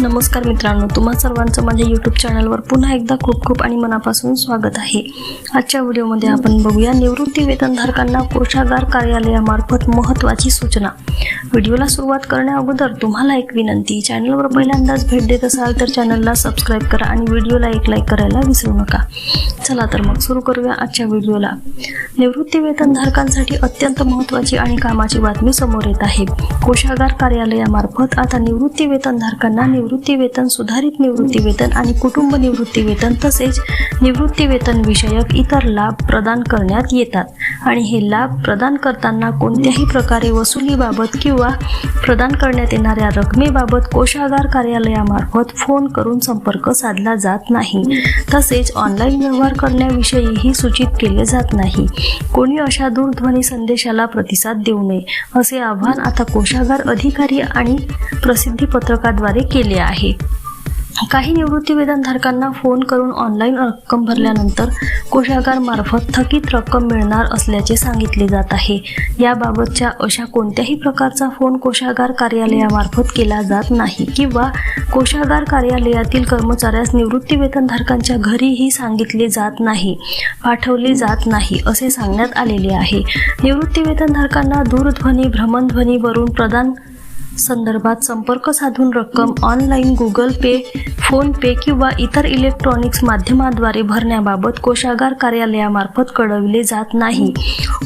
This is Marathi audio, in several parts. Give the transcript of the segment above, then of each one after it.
नमस्कार मित्रांनो तुम्हा सर्वांचं माझ्या यूट्यूब चॅनलवर पुन्हा एकदा खूप खूप आणि मनापासून स्वागत आहे. आजच्या व्हिडिओमध्ये आपण बघूया निवृत्ती वेतनधारकांना कोषागार कार्यालयामार्फत महत्त्वाची सूचना. व्हिडिओला सुरुवात करण्या अगोदर तुम्हाला एक विनंती चॅनलवर पहिल्यांदाच भेट देत असाल तर चॅनलला सबस्क्राईब करा आणि व्हिडिओला एक लाईक करायला विसरू नका. चला तर मग सुरू करूया आजच्या व्हिडिओला. निवृत्तीवेतनधारकांसाठी अत्यंत महत्त्वाची आणि कामाची बातमी समोर येत आहे. कोषागार कार्यालयामार्फत आता निवृत्तीवेतनधारकांना निवृत्तीवेतन सुधारित निवृत्तीवेतन आणि कुटुंब निवृत्तीवेतन तसेच निवृत्तीवेतन विषयक इतर लाभ प्रदान करण्यात येतात. आणि हे लाभ प्रदान करताना कोणत्याही प्रकारे वसुलीबाबत किंवा प्रदान करण्यात येणाऱ्या रकमेबाबत कोषागार कार्यालयामार्फत फोन करून संपर्क साधला जात नाही. तसेच ऑनलाईन व्यवहार करण्याविषयीही सूचित केले जात नाही. कोणी अशा दूरध्वनी संदेशाला प्रतिसाद देऊ नये असे आवाहन आता कोषागार अधिकारी आणि प्रसिद्धी पत्रकाद्वारे केले आहे. काही निवृत्तीवेतनधारकांना फोन करून ऑनलाईन रक्कम भरल्यानंतर कोषागारमार्फत थकीत रक्कम मिळणार असल्याचे सांगितले जात आहे. याबाबतच्या अशा कोणत्याही प्रकारचा फोन कोषागार कार्यालयामार्फत केला जात नाही किंवा कोषागार कार्यालयातील कर्मचाऱ्यास निवृत्तीवेतनधारकांच्या घरीही सांगितले जात नाही पाठवले जात नाही असे सांगण्यात आलेले आहे. निवृत्तीवेतनधारकांना दूरध्वनी भ्रमणध्वनीवरून प्रदान संदर्भात संपर्क साधून रक्कम online Google Pay PhonePe किंवा इतर इलेक्ट्रॉनिक्स माध्यमाद्वारे भरण्याबाबत कोषागार कार्यालयामार्फत कळविले जात नाही.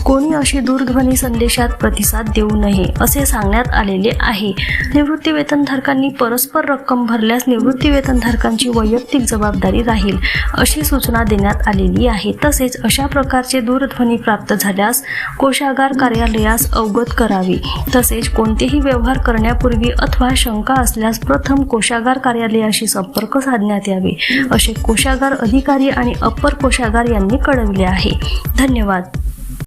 कोणी अशी दूरध्वनी संदेशात प्रतिसाद देऊ नये असे सांगण्यात आलेले आहे. निवृत्ती वेतनधारकांनी परस्पर रक्कम भरल्यास निवृत्ती वेतनधारकांची वैयक्तिक जबाबदारी राहील अशी सूचना देण्यात आलेली आहे. तसेच अशा प्रकारचे दूरध्वनी प्राप्त झाल्यास कोषागार कार्यालयास अवगत करावे. तसेच कोणतेही व्यवहार करण्यापूर्वी अथवा शंका असल्यास प्रथम कोषागार कार्यालयाशी संपर्क संपर्क साधण्यात यावे असे कोशागार अधिकारी आणि अप्पर कोषागार यांनी कळविले आहे. धन्यवाद.